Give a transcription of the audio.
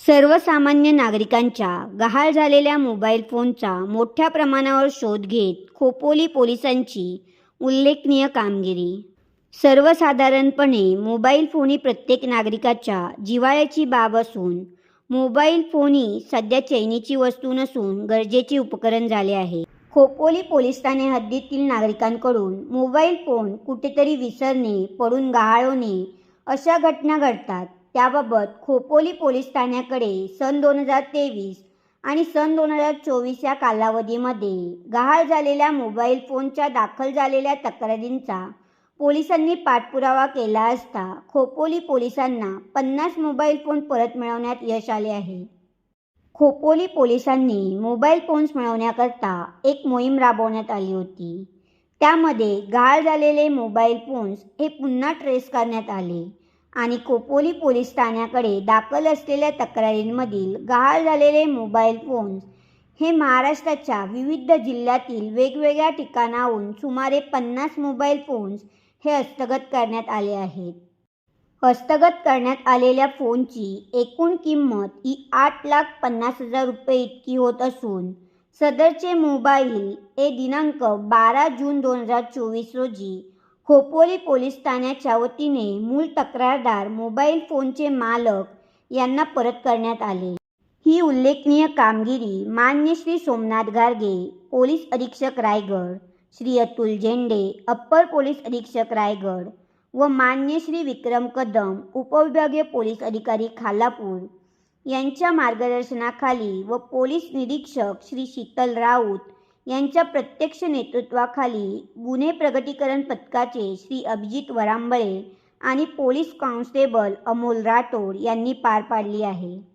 सर्वसामान्य नागरिकांच्या गहाळ झालेल्या मोबाईल फोनचा मोठ्या प्रमाणावर शोध घेत खोपोली पोलिसांची उल्लेखनीय कामगिरी. सर्वसाधारणपणे मोबाईल फोन ही प्रत्येक नागरिकाच्या जिव्हाळ्याची बाब असून मोबाईल फोन ही सध्या चैनीची वस्तू नसून गरजेचे उपकरण झाले आहे. खोपोली पोलीस ठाणे हद्दीतील नागरिकांकडून मोबाईल फोन कुठेतरी विसरणे पडून गहाळवणे अशा घटना घडतात. त्याबाबत खोपोली पोलीस ठाण्याकडे सन दोन हजार तेवीस आणि सन दोन हजार चोवीस या कालावधीमध्ये गहाळ झालेल्या मोबाईल फोनच्या दाखल झालेल्या तक्रारींचा पोलिसांनी पाठपुरावा केला असता खोपोली पोलिसांना पन्नास मोबाईल फोन परत मिळवण्यात यश आले आहे. खोपोली पोलिसांनी मोबाईल फोन्स मिळवण्याकरता एक मोहीम राबवण्यात आली होती. त्यामध्ये गहाळ झालेले मोबाईल फोन्स हे पुन्हा ट्रेस करण्यात आले. आणि कोपोली पोलीस ठाण्याकडे दाखल असलेल्या तक्रारींमधील गहाळ झालेले मोबाईल फोन्स हे महाराष्ट्राच्या विविध जिल्ह्यातील वेगवेगळ्या ठिकाणाहून सुमारे पन्नास मोबाईल फोन्स हे हस्तगत करण्यात आले आहेत. हस्तगत करण्यात आलेल्या फोनची एकूण किंमत ही आठ लाख पन्नास हजार रुपये इतकी होत असून सदरचे मोबाईल हे दिनांक बारा जून दोन हजार चोवीस रोजी खोपोली पोलीस ठाण्याच्या वतीने मूळ तक्रारदार मोबाईल फोनचे मालक यांना परत करण्यात आले. ही उल्लेखनीय कामगिरी मान्य श्री सोमनाथ गार्गे पोलीस अधीक्षक रायगड श्री अतुल झेंडे अप्पर पोलीस अधीक्षक रायगड व मान्य श्री विक्रम कदम उपविभागीय पोलीस अधिकारी खालापूर यांच्या मार्गदर्शनाखाली व पोलीस निरीक्षक श्री शीतल राऊत यांच्या प्रत्यक्ष नेतृत्वाखाली गुन्हे प्रगतीकरण पथकाचे श्री अभिजित वरांबळे आणि पोलीस कॉन्स्टेबल अमोल राठोड यांनी पार पाडली आहे.